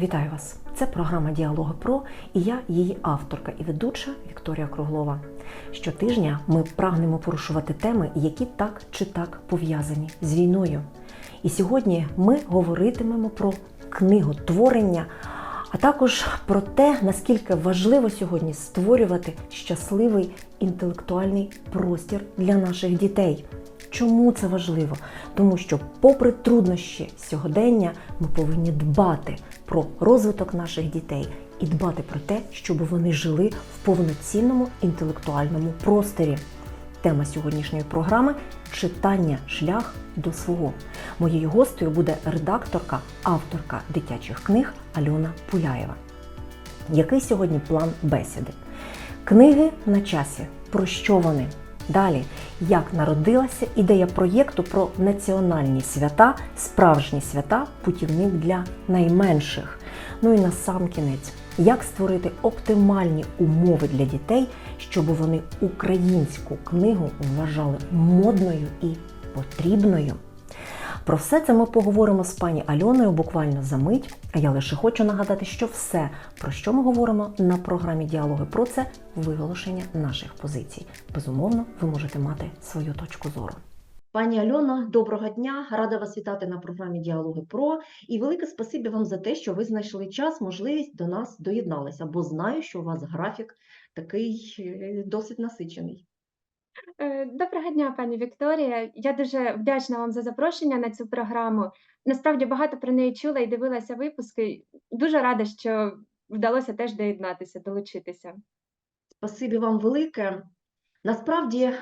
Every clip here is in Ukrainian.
Вітаю вас! Це програма Діалоги Про і я, її авторка і ведуча Вікторія Круглова. Щотижня ми прагнемо порушувати теми, які так чи так пов'язані з війною. І сьогодні ми говоритимемо про книготворення, а також про те, наскільки важливо сьогодні створювати щасливий інтелектуальний простір для наших дітей. Чому це важливо? Тому що, попри труднощі сьогодення, ми повинні дбати про розвиток наших дітей і дбати про те, щоб вони жили в повноцінному інтелектуальному просторі. Тема сьогоднішньої програми читання шлях до свого. Моєю гостею буде редакторка, авторка дитячих книг Альона Пуляєва. Який сьогодні план бесіди? Книги на часі. Про що вони? Далі, як народилася ідея проєкту про національні свята, справжні свята, путівник для найменших. Ну і на сам кінець, як створити оптимальні умови для дітей, щоб вони українську книгу вважали модною і потрібною. Про все це ми поговоримо з пані Альоною буквально за мить. А я лише хочу нагадати, що все, про що ми говоримо на програмі Діалоги про це виголошення наших позицій. Безумовно, ви можете мати свою точку зору. Пані Альона, доброго дня! Рада вас вітати на програмі Діалоги Про і велике спасибі вам за те, що ви знайшли час, можливість до нас доєдналися, бо знаю, що у вас графік такий е, досить насичений. Е, Доброго дня, пані Вікторія. Я дуже вдячна вам за запрошення на цю програму. Насправді багато про неї чула і дивилася випуски. Дуже рада, що вдалося теж доєднатися, долучитися. Спасибі вам велике. Насправді,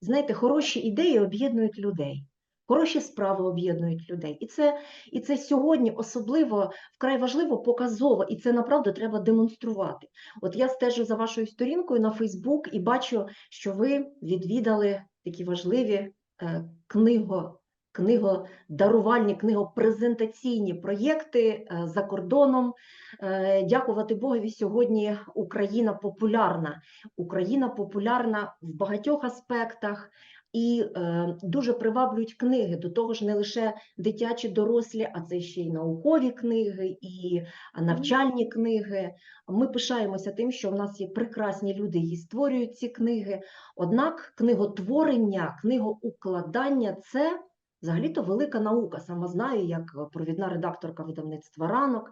знаєте, хороші ідеї об'єднують людей, хороші справи об'єднують людей. І це, і це сьогодні особливо вкрай важливо, показово, і це направду треба демонструвати. От я стежу за вашою сторінкою на Фейсбук і бачу, що ви відвідали такі важливі е, книго. Книгодарувальні, книгопрезентаційні проєкти е, за кордоном. Е, Дякувати Богові, сьогодні Україна популярна. Україна популярна в багатьох аспектах і е, дуже приваблюють книги. До того ж, не лише дитячі, дорослі, а це ще й наукові книги, і навчальні книги. Ми пишаємося тим, що в нас є прекрасні люди, які створюють ці книги. Однак книготворення, книгоукладання це взагалі-то велика наука. Сама знаю, як провідна редакторка видавництва ранок,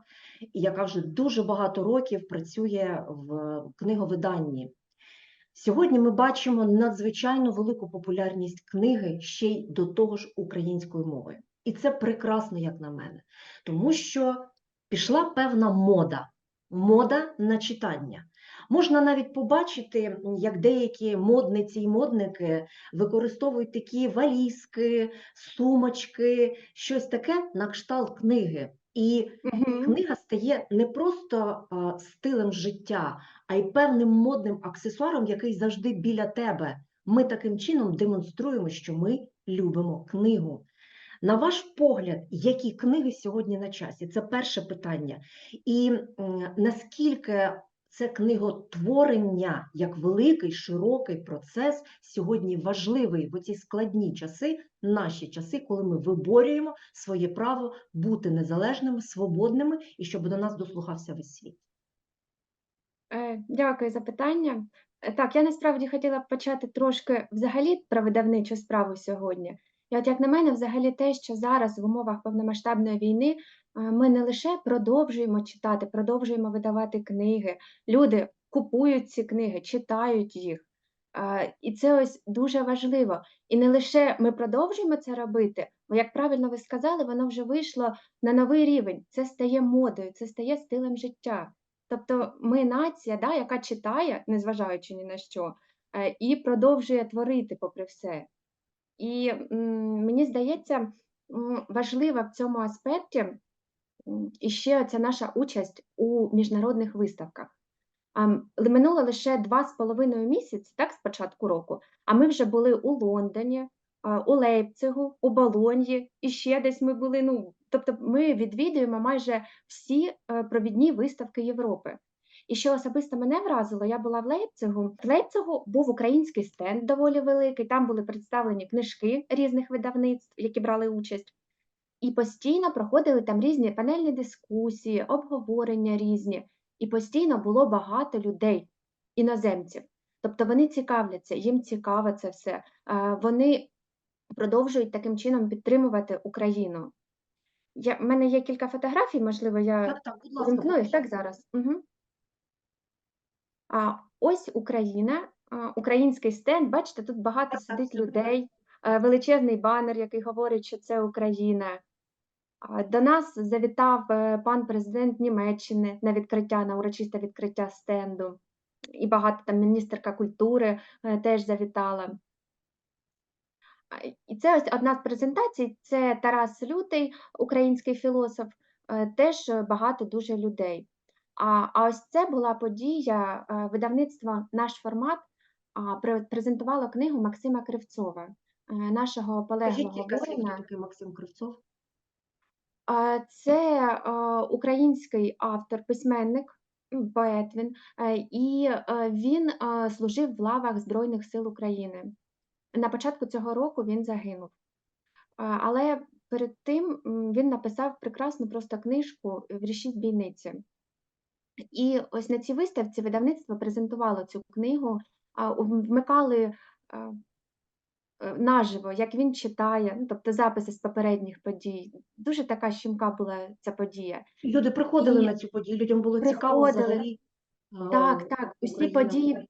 яка вже дуже багато років працює в книговиданні. Сьогодні ми бачимо надзвичайно велику популярність книги ще й до того ж українською мовою. І це прекрасно, як на мене, тому що пішла певна мода, мода на читання. Можна навіть побачити, як деякі модниці і модники використовують такі валізки, сумочки, щось таке на кшталт книги. І Мгм. книга стає не просто стилем життя, а й певним модним аксесуаром, який завжди біля тебе. Ми таким чином демонструємо, що ми любимо книгу. На ваш погляд, які книги сьогодні на часі? Це перше питання. І наскільки це книготворення як великий широкий процес сьогодні важливий в ці складні часи, наші часи, коли ми виборюємо своє право бути незалежними, свободними і щоб до нас дослухався весь світ. Е, Дякую за питання. Е, Так, я насправді хотіла б почати трошки взагалі про видавничу справу сьогодні. І от як на мене, взагалі те, що зараз в умовах повномасштабної війни е, ми не лише продовжуємо читати, продовжуємо видавати книги. Люди купують ці книги, читають їх. І це ось дуже важливо. І не лише ми продовжуємо це робити, бо, як правильно ви сказали, воно вже вийшло на новий рівень. Це стає модою, це стає стилем життя. Тобто ми нація, да, яка читає, незважаючи ні на що, е, і продовжує творити попри все. І мені здається, важлива в цьому аспекті м, іще ця наша участь у міжнародних виставках. Минуло лише два з половиною місяці, так, з початку року, а ми вже були у Лондоні, у Лейпцигу, у Болоньї, і ще десь ми були. Ну, тобто ми відвідуємо майже всі е, провідні виставки Європи. І що особисто мене вразило, я була в Лейпцигу. В Лейпцигу був український стенд доволі великий. Там були представлені книжки різних видавництв, які брали участь. І постійно проходили там різні панельні дискусії, обговорення різні, і постійно було багато людей, іноземців. Тобто вони цікавляться, їм цікаво це все. Е, Вони продовжують таким чином підтримувати Україну. Я, в мене є кілька фотографій, можливо, я Так, так, будь ласка, Вимкну їх, так, зараз. Угу. А, ось Україна, а, український стенд. Бачите, тут багато Так, так, сидить все людей, е, величезний банер, який говорить, що це Україна. А, До нас завітав е, пан президент Німеччини на відкриття, на урочисте відкриття стенду. І багато там міністерка культури е, теж завітала. І це ось одна з презентацій. Це Тарас Лютий, український філософ, е, теж багато дуже людей. А, а ось це була подія е, видавництва наш формат презентувало книгу Максима Кривцова, е, нашого полеглого воїна. Максим Кривцов? Це український автор, письменник, поет він, і він служив в лавах Збройних сил України. На початку цього року він загинув. Але перед тим він написав прекрасну просто книжку Врішіть бійниці. І ось на цій виставці видавництво презентувало цю книгу, вмикали е, наживо, як він читає, ну, тобто записи з попередніх подій. Дуже така щемка була ця подія. Люди приходили І на цю подію, людям було цікаво взагалі. Так, е, так, усі події,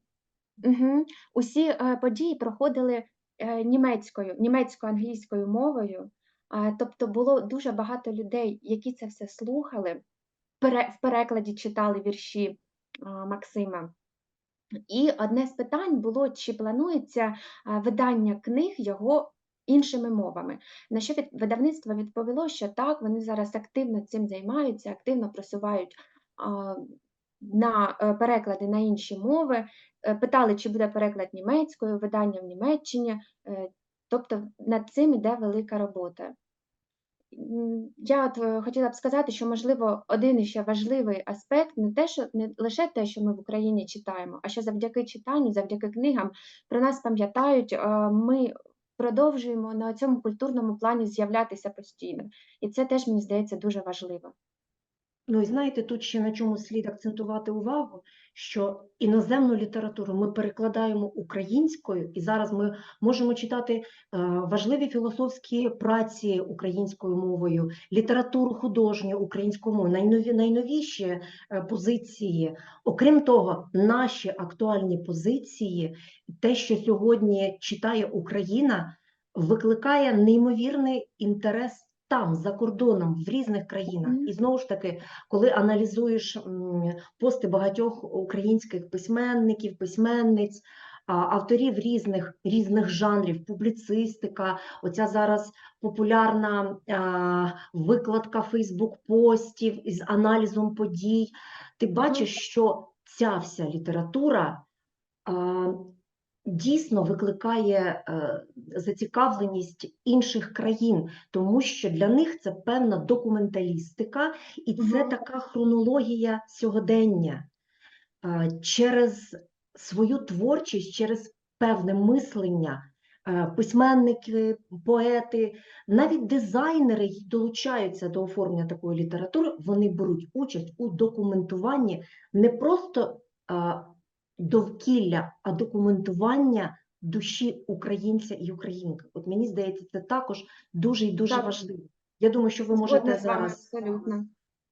угу, усі е, події проходили е, німецькою, німецько-англійською мовою. А, тобто було дуже багато людей, які це все слухали, пере, в перекладі читали вірші а, Максима. І одне з питань було, чи планується а, видання книг його іншими мовами. На що від, видавництво відповіло, що так, вони зараз активно цим займаються, активно просувають на е, переклади на інші мови. Е, Питали, чи буде переклад німецькою, видання в Німеччині. Е, Тобто над цим іде велика робота. Я от хотіла б сказати, що можливо один іще важливий аспект не те, що не лише те, що ми в Україні читаємо, а що завдяки читанню, завдяки книгам про нас пам'ятають. Ми продовжуємо на цьому культурному плані з'являтися постійно, і це теж мені здається дуже важливо. Ну і знаєте, тут ще на чому слід акцентувати увагу, що іноземну літературу ми перекладаємо українською, і зараз ми можемо читати е, важливі філософські праці українською мовою, літературу художню українською мовою, найнові, найновіші е, позиції. Окрім того, наші актуальні позиції, те, що сьогодні читає Україна, викликає неймовірний інтерес там, за кордоном, в різних країнах. І знову ж таки, коли аналізуєш пости багатьох українських письменників, письменниць, авторів різних, різних жанрів, публіцистика, оця зараз популярна викладка Фейсбук-постів із аналізом подій, ти бачиш, що ця вся література дійсно викликає е, зацікавленість інших країн, тому що для них це певна документалістика, і це така хронологія сьогодення. Е, Через свою творчість, через певне мислення, е, письменники, поети, навіть дизайнери долучаються до оформлення такої літератури, вони беруть участь у документуванні не просто довкілля, а документування душі українця і українки. От мені здається, це також дуже і дуже Так. важливо. Я думаю, що ви можете зараз абсолютно.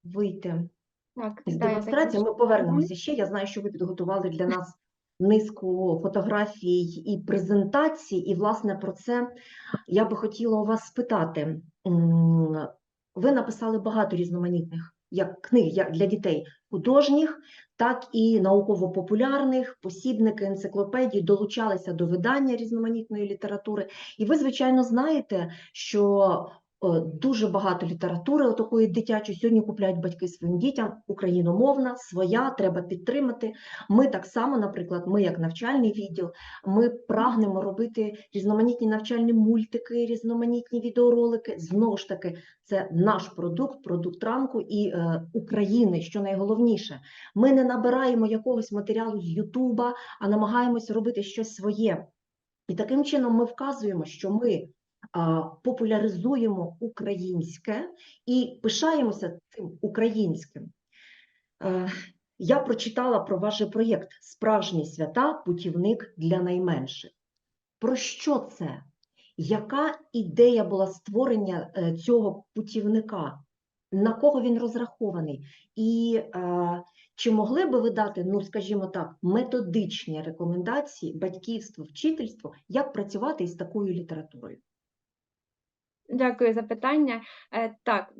вийти Так, з демонстрації. Ми повернемося ще. Я знаю, що ви підготували для нас низку фотографій і презентацій, і власне про це я би хотіла у вас спитати. Ви написали багато різноманітних як книг для дітей художніх, так і науково-популярних, посібники, енциклопедії долучалися до видання різноманітної літератури. І ви, звичайно, знаєте, що дуже багато літератури такої дитячої сьогодні купляють батьки своїм дітям, україномовна, своя, треба підтримати. Ми так само, наприклад, ми як навчальний відділ, ми прагнемо робити різноманітні навчальні мультики, різноманітні відеоролики. Знову ж таки, це наш продукт, продукт ранку і е, України, що найголовніше. Ми не набираємо якогось матеріалу з Ютуба, а намагаємось робити щось своє. І таким чином ми вказуємо, що ми популяризуємо українське і пишаємося цим українським. Е, Я прочитала про ваш проєкт Справжні свята путівник для найменших. Про що це? Яка ідея була створення е, цього путівника? На кого він розрахований? І е, чи могли би ви дати, ну скажімо так, методичні рекомендації батьківству, вчительству, як працювати із такою літературою? Дякую за питання. Е, Так,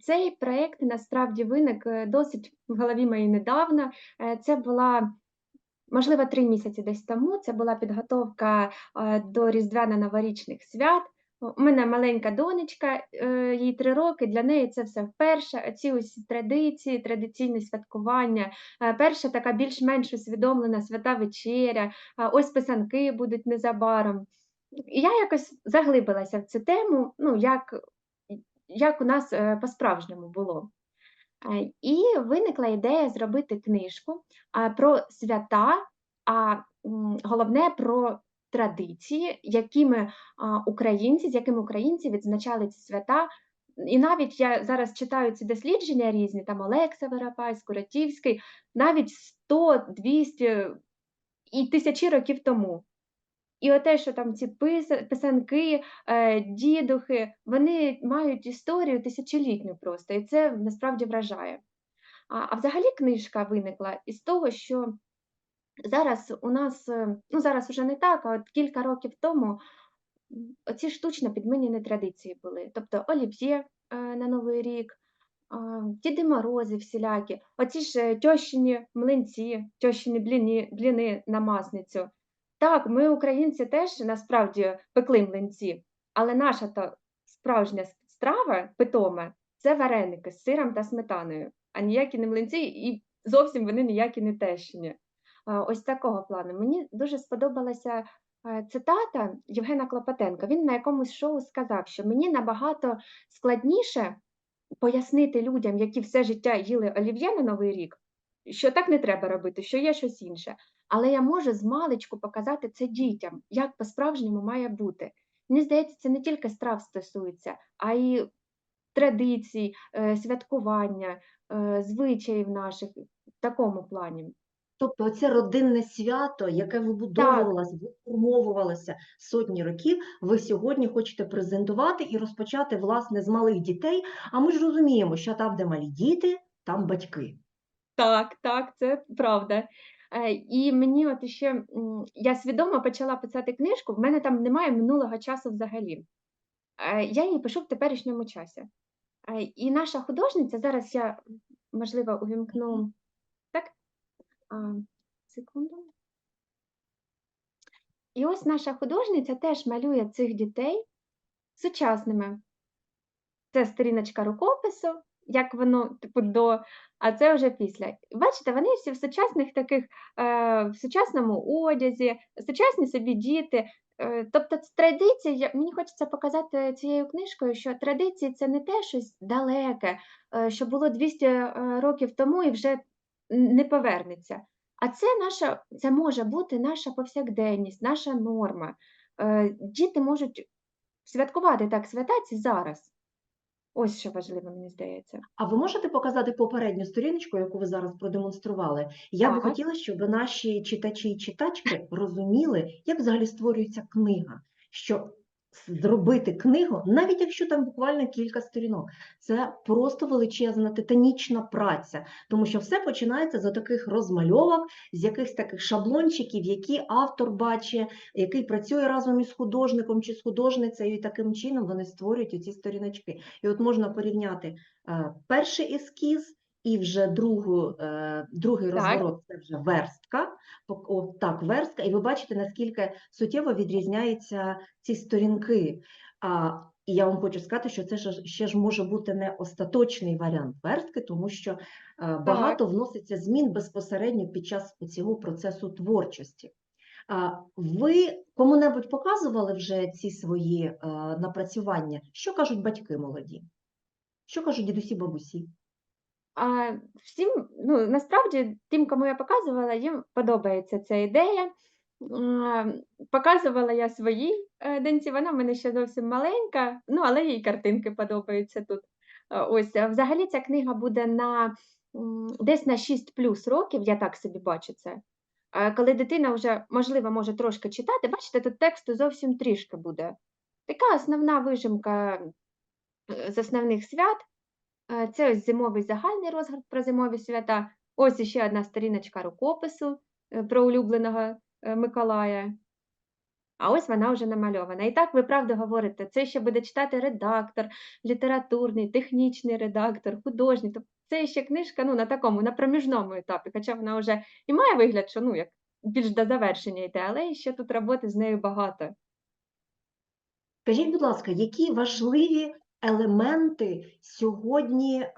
цей проєкт насправді виник е, досить в голові моїй недавно. Е, Це була, можливо, три місяці десь тому. Це була підготовка до Різдвяно-новорічних свят. У мене маленька донечка, їй три роки. Для неї це все вперше. Ці усі традиції, традиційне святкування. Перша така більш-менш усвідомлена свята вечеря. Ось писанки будуть незабаром. Я якось заглибилася в цю тему, ну, як, як у нас е, по-справжньому було. Е, І виникла ідея зробити книжку про свята, а головне про традиції, якими українці, з якими українці відзначали ці свята. І навіть я зараз читаю ці дослідження різні, там Олекса Воропай, Скуратівський, навіть 100, 200 і тисячі років тому. І оте, що там ці писанки, е, дідухи, вони мають історію тисячолітню просто, і це насправді вражає. А, а взагалі книжка виникла із того, що зараз у нас, е, ну зараз вже не так, а от кілька років тому оці штучно підмінені традиції були. Тобто олів'є е, на Новий рік, Діди Морози всілякі, оці ж тьощині млинці, тьощині бліни, бліни на масницю. Так, ми, українці, теж насправді пекли млинці, але наша то справжня страва, питома, це вареники з сиром та сметаною, а ніякі не млинці, і зовсім вони ніякі не тещині. Ось такого плану. Мені дуже сподобалася е, цитата Євгена Клопотенка. Він на якомусь шоу сказав, що мені набагато складніше пояснити людям, які все життя їли олів'є на Новий рік, що так не треба робити, що є щось інше. Але я можу з маличку показати це дітям, як по-справжньому має бути. Мені здається, це не тільки страв стосується, а й традицій, е, святкування, е, звичаїв наших в такому плані. Тобто оце родинне свято, яке вибудовувалося, виформовувалося сотні років, ви сьогодні хочете презентувати і розпочати, власне, з малих дітей. А ми ж розуміємо, що там, де малі діти, там батьки. Так, так, це правда. Е, І мені от ще я свідомо почала писати книжку, в мене там немає минулого часу взагалі. Е, Я її пишу в теперішньому часі. Е, І наша художниця, зараз я, можливо, увімкну так. Секунду. І ось наша художниця теж малює цих дітей сучасними. Це сторіночка рукопису, як воно, типу, до, а це вже після. Бачите, вони всі в сучасних таких, е, в сучасному одязі, сучасні собі діти. Е, тобто традиції, мені хочеться показати цією книжкою, що традиції це не те щось далеке, е, що було 200 е, років тому і вже не повернеться. А це наша, це може бути наша повсякденність, наша норма. Діти можуть святкувати так свята ці зараз. Ось що важливо, мені здається. А ви можете показати попередню сторіночку, яку ви зараз продемонстрували? Я би Так. хотіла, щоб наші читачі і читачки розуміли, як взагалі створюється книга. Що зробити книгу, навіть якщо там буквально кілька сторінок, це просто величезна титанічна праця, тому що все починається з таких розмальовок, з якихось таких шаблончиків, які автор бачить, який працює разом із художником чи з художницею, і таким чином вони створюють оці сторіночки. І от можна порівняти е, перший ескіз і вже другу, е, другий розворот це вже верстка. О, так, верстка, і ви бачите, наскільки суттєво відрізняються ці сторінки. А, і я вам хочу сказати, що це ще ж може бути не остаточний варіант верстки, тому що е, багато вноситься змін безпосередньо під час цього процесу творчості. А, Ви кому-небудь показували вже ці свої е, напрацювання? Що кажуть батьки молоді? Що кажуть дідусі, бабусі? А всім, ну насправді, тим, кому я показувала, їм подобається ця ідея. Показувала я своїй е, доньці, вона в мене ще зовсім маленька, ну, але їй картинки подобаються тут. Е, Ось, взагалі ця книга буде на десь на 6 плюс років, я так собі бачу це. Е, Коли дитина вже, можливо, може трошки читати, бачите, тут тексту зовсім трішки буде. Така основна вижимка з основних свят. Е, Це ось зимовий загальний розгляд про зимові свята. Ось іще одна сторіночка рукопису е, про улюбленого е, Миколая. А ось вона вже намальована. І так ви правду говорите, це ще буде читати редактор, літературний, технічний редактор, художній. Тобто це ще книжка ну, на такому, на проміжному етапі, хоча вона вже і має вигляд, що ну, як більш до завершення йде, але ще тут роботи з нею багато. Скажіть, будь ласка, які важливі елементи сьогодні е,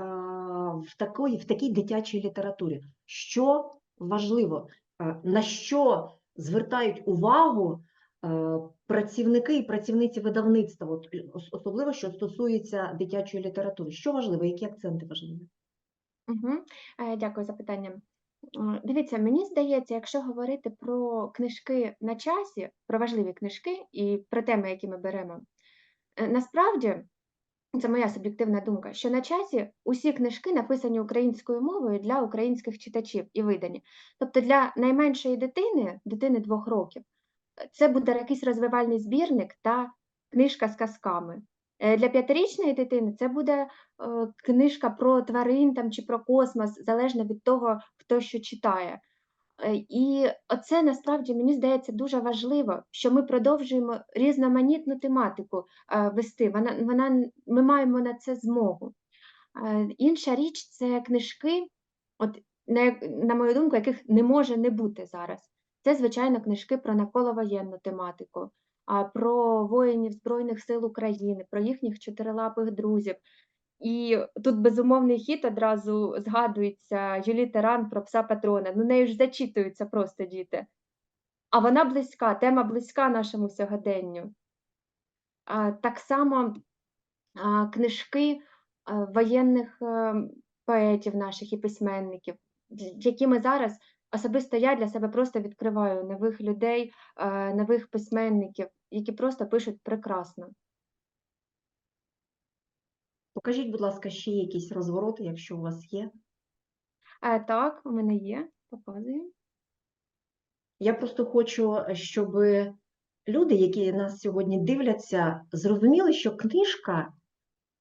в такої, в такій дитячій літературі? Що важливо, Е, на що звертають увагу е, працівники і працівниці видавництва, особливо що стосується дитячої літератури? Що важливо, які акценти важливі? Угу. Дякую за питання. Дивіться, мені здається, якщо говорити про книжки на часі, про важливі книжки і про теми, які ми беремо, насправді це моя суб'єктивна думка, що на часі усі книжки написані українською мовою для українських читачів і видані. Тобто для найменшої дитини, дитини двох років, це буде якийсь розвивальний збірник та книжка з казками. Е, Для п'ятирічної дитини це буде е, книжка про тварин там, чи про космос, залежно від того, хто що читає. Е, І оце насправді мені здається дуже важливо, що ми продовжуємо різноманітну тематику е, вести. Вона, вона, ми маємо на це змогу. Е, Інша річ це книжки, от, на, на мою думку, яких не може не бути зараз. Це, звичайно, книжки про навколовоєнну тематику, про воїнів Збройних сил України, про їхніх чотирилапих друзів. І тут безумовний хід одразу згадується Юлі Таран про пса патрона. Ну, нею ж зачитуються просто діти. А вона близька, тема близька нашому сьогоденню. Так само книжки воєнних е, поетів наших і письменників, з- якими зараз особисто я для себе просто відкриваю нових людей, е, нових письменників, які просто пишуть прекрасно. Покажіть, будь ласка, ще якісь розвороти, якщо у вас є. Е, так, у мене є, показую. Я просто хочу, щоб люди, які нас сьогодні дивляться, зрозуміли, що книжка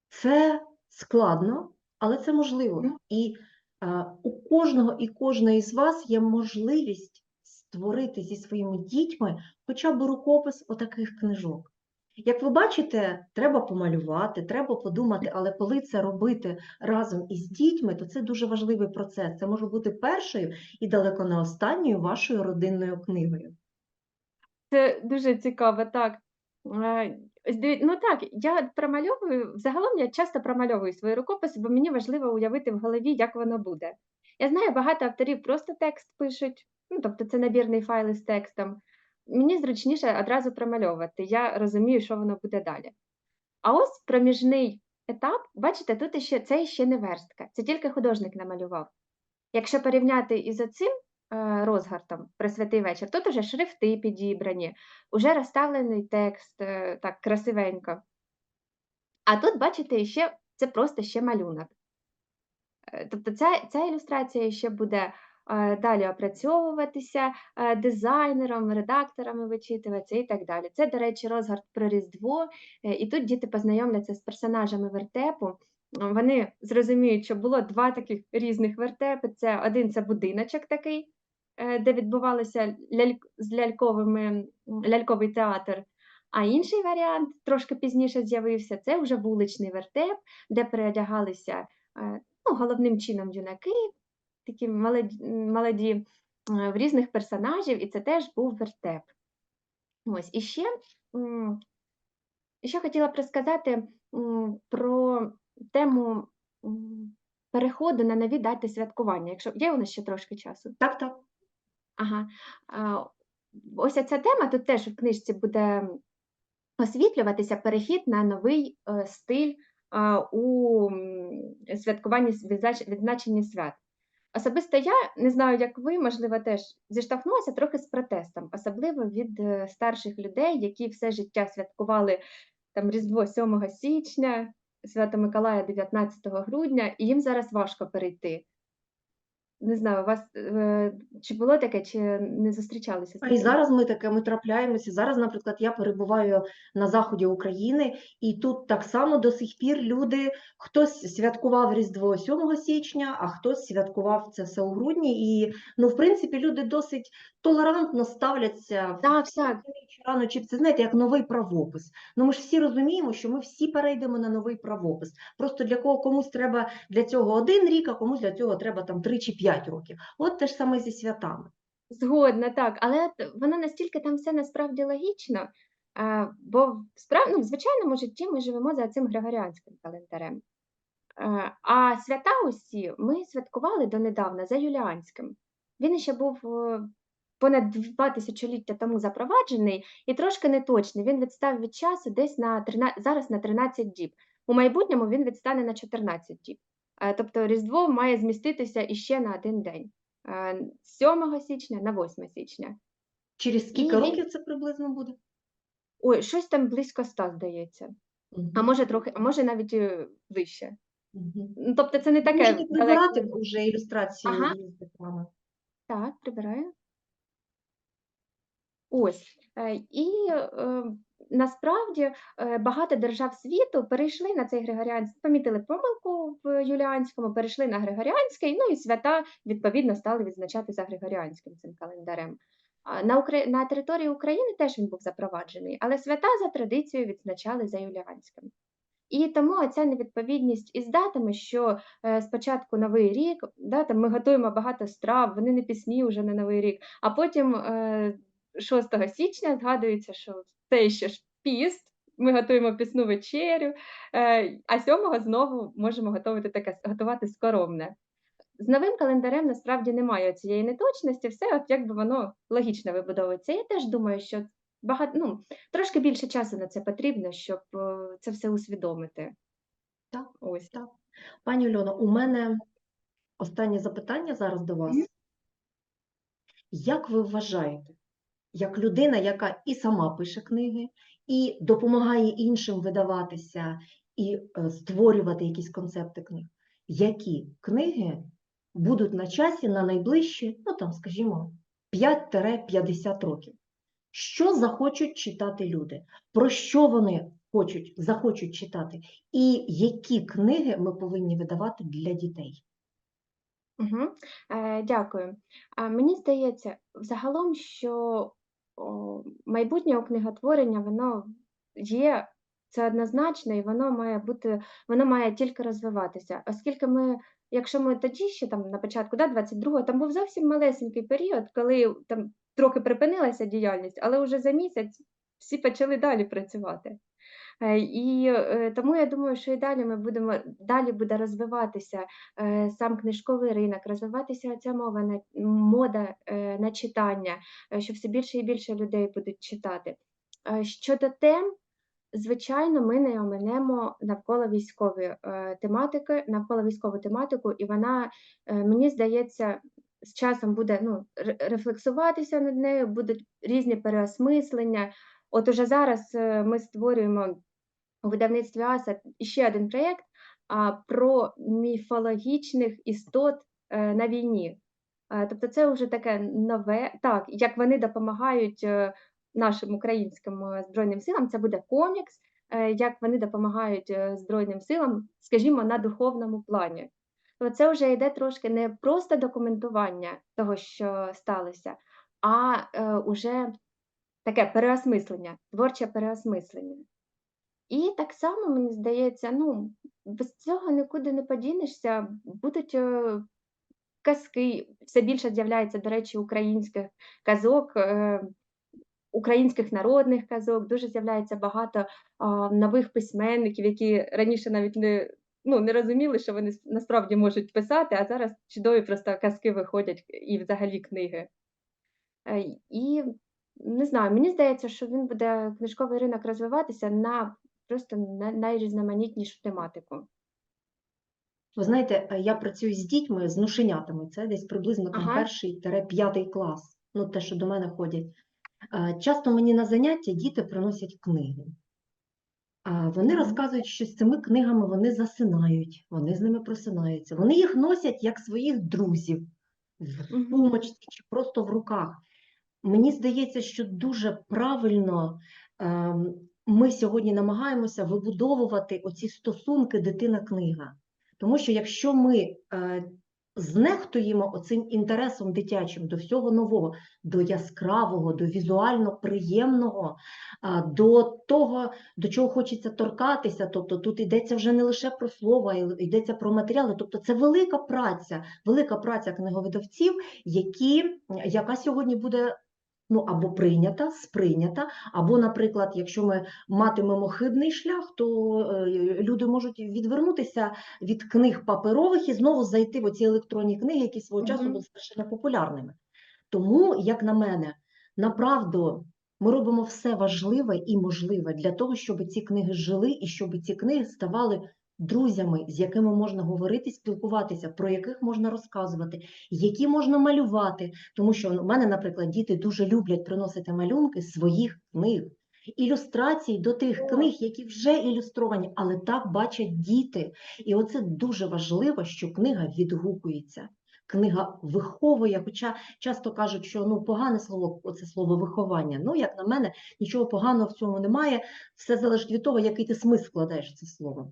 це складно, але це можливо. І е, у кожного і кожної з вас є можливість створити зі своїми дітьми хоча б рукопис отаких книжок. Як ви бачите, треба помалювати, треба подумати, але коли це робити разом із дітьми, то це дуже важливий процес. Це може бути першою і далеко не останньою вашою родинною книгою. Це дуже цікаво, так. Е, Ну так, я промальовую, взагалом я часто промальовую свої рукописи, бо мені важливо уявити в голові, як воно буде. Я знаю, багато авторів просто текст пишуть, ну, тобто це набірний файл із текстом. Мені зручніше одразу промальовувати, я розумію, що воно буде далі. А ось проміжний етап, бачите, тут іще, це ще не верстка, це тільки художник намалював. Якщо порівняти із оцим е, розгортом «Пресвятий вечір», тут уже шрифти підібрані, уже розставлений текст е, так красивенько. А тут, бачите, ще, це просто ще малюнок. Е, Тобто ця, ця ілюстрація ще буде далі опрацьовуватися е, дизайнером, редакторами вичитуватися і так далі. Це, до речі, розгорт про Різдво, е, і тут діти познайомляться з персонажами вертепу. Вони зрозуміють, що було два таких різних вертепи. Це один це будиночок такий, е, де відбувалося ляльк... з ляльковими ляльковий театр. А інший варіант трошки пізніше з'явився. Це вже вуличний вертеп, де переодягалися ну, головним чином юнаки, такі молоді, молоді е, в різних персонажів, і це теж був вертеп. Ось, і ще, ще хотіла б розказати про тему переходу на нові дати святкування. Якщо є у нас ще трошки часу. Так, так. Ага. Ось ця тема тут теж в книжці буде освітлюватися перехід на новий е, стиль у святкуванні с- відзнач- відзначенні свят. Особисто я не знаю, як ви, можливо, теж зіштовхнулася трохи з протестом, особливо від е, старших людей, які все життя святкували там Різдво 7 січня, Свято Миколая 19 грудня, і їм зараз важко перейти. Не знаю, у вас е, чи було таке, чи не зустрічалися з А І таким? зараз ми таке, ми трапляємося. Зараз, наприклад, я перебуваю на заході України, і тут так само до сих пір люди, хтось святкував Різдво 7 січня, а хтось святкував це все у грудні. І, ну, в принципі, люди досить толерантно ставляться Так, так. чи рано, чи це знаєте, як новий правопис. Ну ми ж всі розуміємо, що ми всі перейдемо на новий правопис. Просто для кого комусь треба для цього один рік, а комусь для цього треба там три чи п'ять років. От те ж саме зі святами. Згодна, так, але воно настільки там все насправді логічно, бо справ... ну, в звичайному житті ми живемо за цим григоріанським календарем. Е, А свята усі ми святкували донедавна за юліанським. Він ще був е, понад два тисячоліття тому запроваджений і трошки неточний. Він відстав від часу десь на 13, зараз на 13 діб. У майбутньому він відстане на 14 діб. Е, Тобто Різдво має зміститися іще на один день. Е, з 7 січня на 8 січня. Через скільки І років це приблизно буде? Ой, щось там близько 100, здається. А може трохи, а може навіть е, вище. Ну, тобто це не таке Можете прибирати вже ілюстрацію Ага. Так, прибираю. Ось. е, І е, насправді е, багато держав світу перейшли на цей григоріанський, помітили помилку в юліанському, перейшли на григоріанський, ну і свята відповідно стали відзначати за григоріанським цим календарем. На, Укра... на території України теж він був запроваджений, але свята за традицією відзначали за юліанським. І тому ця невідповідність із датами, що е, спочатку Новий рік, да, там ми готуємо багато страв, вони не пісні вже на Новий рік, а потім е, 6 січня згадується, що це ще ж піст, ми готуємо пісну вечерю, е, а 7 знову можемо готувати таке, готувати скоромне. З новим календарем насправді немає цієї неточності, все от якби воно логічно вибудовується. Я теж думаю, що багато, ну, трошки більше часу на це потрібно, щоб е, це все усвідомити. Так, Ось. так. Пані Альоно, у мене останнє запитання зараз до вас. Мгм. Як ви вважаєте, як людина, яка і сама пише книги, і допомагає іншим видаватися, і е, створювати якісь концепти книг, які книги будуть на часі на найближчі, ну там, скажімо, 5-50 років? Що захочуть читати люди? Про що вони хочуть, захочуть читати? І які книги ми повинні видавати для дітей? Угу. Е, дякую. А мені здається, взагалом, що о, майбутнє книготворення, воно є, це однозначно, і воно має бути, воно має тільки розвиватися. Оскільки ми, якщо ми тоді ще там на початку, да, 22-го, там був зовсім малесенький період, коли там трохи припинилася діяльність, але вже за місяць всі почали далі працювати. Е, І е, тому я думаю, що і далі ми будемо далі буде розвиватися е, сам книжковий ринок, розвиватися ця мова на мода на читання, що все більше і більше людей будуть читати. Щодо тем, звичайно, ми не оминемо навколо військової тематики, навколо військову тематику, і вона, мені здається, з часом буде ну, рефлексуватися над нею, будуть різні переосмислення. От уже зараз ми створюємо у видавництві АСА ще один проєкт про міфологічних істот е, на війні. Е, Тобто це вже таке нове, так, як вони допомагають е, нашим українським Збройним силам, це буде комікс, як вони допомагають Збройним силам, скажімо, на духовному плані. То це вже йде трошки не просто документування того, що сталося, а е, уже таке переосмислення, творче переосмислення. І так само, мені здається, ну, без цього нікуди не подінешся. Будуть е, казки, все більше з'являється, до речі, українських казок, е, українських народних казок, дуже з'являється багато а, нових письменників, які раніше навіть не, ну, не розуміли, що вони насправді можуть писати, а зараз чудові просто казки виходять і взагалі книги. Е, І не знаю, мені здається, що він буде книжковий ринок розвиватися на просто на найрізноманітнішу тематику. Ви знаєте, е, я працюю з дітьми, з нушенятами, це десь приблизно там Ага. перший п'ятий клас, ну те, що до мене ходять. Е, Часто мені на заняття діти приносять книги. А вони розказують, що з цими книгами вони засинають, вони з ними просинаються. Вони їх носять як своїх друзів в сумочці чи просто в руках. Мені здається, що дуже правильно ем, ми сьогодні намагаємося вибудовувати оці стосунки дитина-книга. Тому що якщо ми е, знехтуємо оцим інтересом дитячим до всього нового, до яскравого, до візуально приємного, а, до того, до чого хочеться торкатися, тобто тут йдеться вже не лише про слово, а й йдеться про матеріали. Тобто це велика праця, велика праця книговидавців, які, яка сьогодні буде ну, або прийнята, сприйнята, або, наприклад, якщо ми матимемо хибний шлях, то е, люди можуть відвернутися від книг паперових і знову зайти в оці електронні книги, які свого часу були страшенно популярними. Тому, як на мене, направду ми робимо все важливе і можливе для того, щоб ці книги жили і щоб ці книги ставали друзями, з якими можна говорити, спілкуватися, про яких можна розказувати, які можна малювати. Тому що у мене, наприклад, діти дуже люблять приносити малюнки своїх книг. Ілюстрації до тих книг, які вже ілюстровані, але так бачать діти. І оце дуже важливо, що книга відгукується. Книга виховує, хоча часто кажуть, що ну погане слово це слово виховання. Ну, як на мене, нічого поганого в цьому немає. Все залежить від того, який ти смисл вкладаєш в це слово.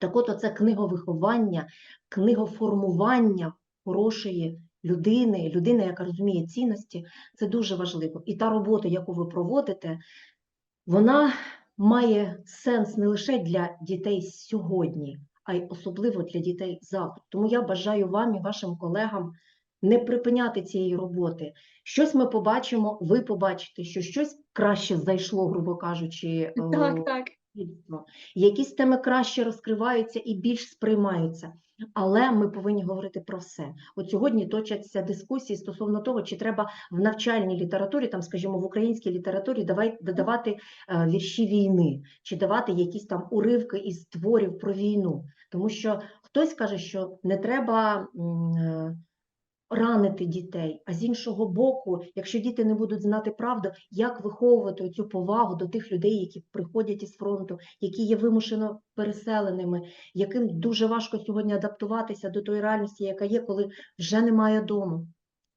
Так от оце книговиховання, книгоформування хорошої людини, людини, яка розуміє цінності, це дуже важливо. І та робота, яку ви проводите, вона має сенс не лише для дітей сьогодні, а й особливо для дітей завтра. Тому я бажаю вам і вашим колегам не припиняти цієї роботи. Щось ми побачимо, ви побачите, що щось краще зайшло, грубо кажучи, е, Так, так. Суспільство. Якісь теми краще розкриваються і більш сприймаються. Але ми повинні говорити про все. От сьогодні точаться дискусії стосовно того, чи треба в навчальній літературі, там, скажімо, в українській літературі додавати е, вірші війни, чи давати якісь там уривки із творів про війну. Тому що хтось каже, що не треба е, ранити дітей. А з іншого боку, якщо діти не будуть знати правду, як виховувати цю повагу до тих людей, які приходять із фронту, які є вимушено переселеними, яким дуже важко сьогодні адаптуватися до тої реальності, яка є, коли вже немає дому.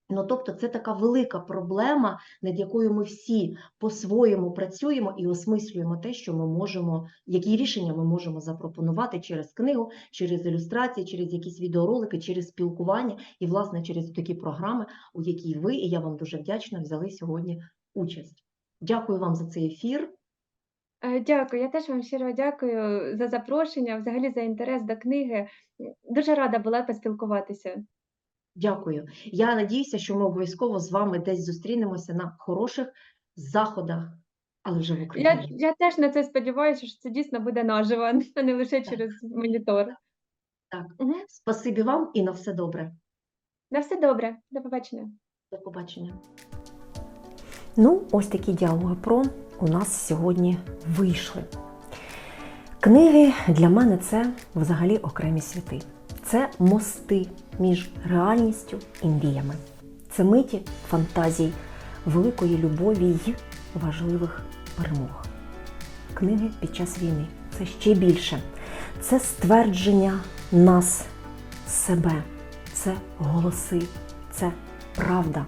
Ну, тобто це така велика проблема, над якою ми всі по-своєму працюємо і осмислюємо те, що ми можемо, які рішення ми можемо запропонувати через книгу, через ілюстрації, через якісь відеоролики, через спілкування і, власне, через такі програми, у якій ви, і я вам дуже вдячна, взяли сьогодні участь. Дякую вам за цей ефір. Е, Дякую. Я теж вам щиро дякую за запрошення, взагалі за інтерес до книги. Дуже рада була поспілкуватися. Дякую. Я надіюся, що ми обов'язково з вами десь зустрінемося на хороших заходах, але вже в Україні. я теж на це сподіваюся, що це дійсно буде наживо, а не лише через монітор. Так. Угу. Спасибі вам і на все добре. На все добре. До побачення. До побачення. Ну, ось такі діалоги про у нас сьогодні вийшли. Книги для мене це взагалі окремі світи. Це мости між реальністю і мріями. Це миті фантазій, великої любові й важливих перемог. Книги під час війни це ще більше. Це ствердження нас, себе, це голоси, це правда.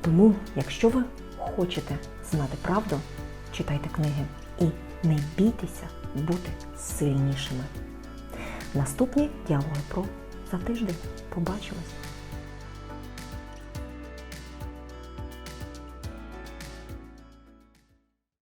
Тому, якщо ви хочете знати правду, читайте книги і не бійтеся бути сильнішими. Наступні діалоги про за тиждень. Побачимось!